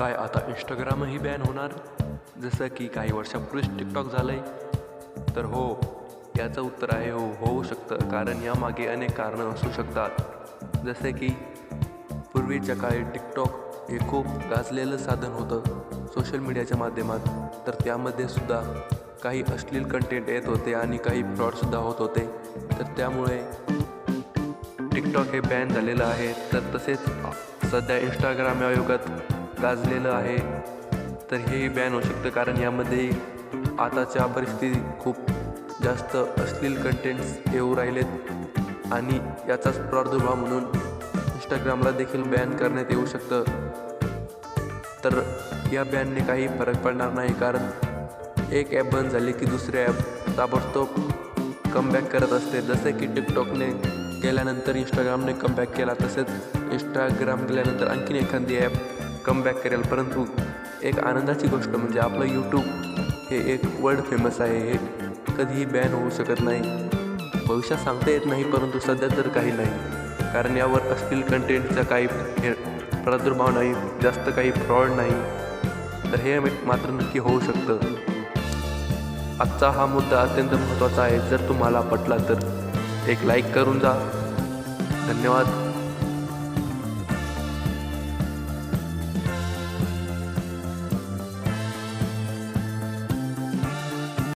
काय आता इंस्टाग्रामही बॅन होणार? जसं की काही वर्षापूर्वीच टिकटॉक झालं आहे तर हो याचं उत्तर आहे हो होऊ शकतं. कारण यामागे अनेक कारणं असू शकतात. जसे की पूर्वीच्या काळी टिकटॉक हे खूप गाजलेलं साधन होतं सोशल मीडियाच्या माध्यमात. तर त्यामध्ये सुद्धा काही अश्लील कंटेंट येत होते आणि काही फ्रॉडसुद्धा होत होते. तर त्यामुळे टिकटॉक हे बॅन झालेलं आहे. तर तसेच सध्या इंस्टाग्राम या युगात गाजलेलं आहे. तर हेही बॅन होऊ शकतं कारण यामध्ये आताच्या परिस्थिती खूप जास्त अश्लील कंटेंट्स येऊ राहिलेत. आणि याचाच प्रादुर्भाव म्हणून इंस्टाग्रामला देखील बॅन करण्यात येऊ शकतं. तर या बॅनने काही फरक पडणार नाही कारण एक ॲप बंद झाली की दुसरे ॲप ताबडतोब कमबॅक करत असते. जसे की टिकटॉकने गेल्यानंतर इंस्टाग्रामने कमबॅक केला तसेच इंस्टाग्राम गेल्यानंतर आणखीन एखादी ॲप कमबॅक करेल. परंतु एक आनंदाची गोष्ट म्हणजे आपलं यूट्यूब हे एक वर्ल्ड फेमस आहे. हे कधीही बॅन होऊ शकत नाही. भविष्यात सांगता येत नाही परंतु सध्या तर काही नाही. कारण यावर अश्लील कंटेंटचा काही हे प्रादुर्भाव नाही जास्त काही फ्रॉड नाही. तर हे मात्र नक्की होऊ शकतं. आजचा हा मुद्दा अत्यंत महत्त्वाचा आहे. जर तुम्हाला पटला तर एक लाईक करून जा. धन्यवाद.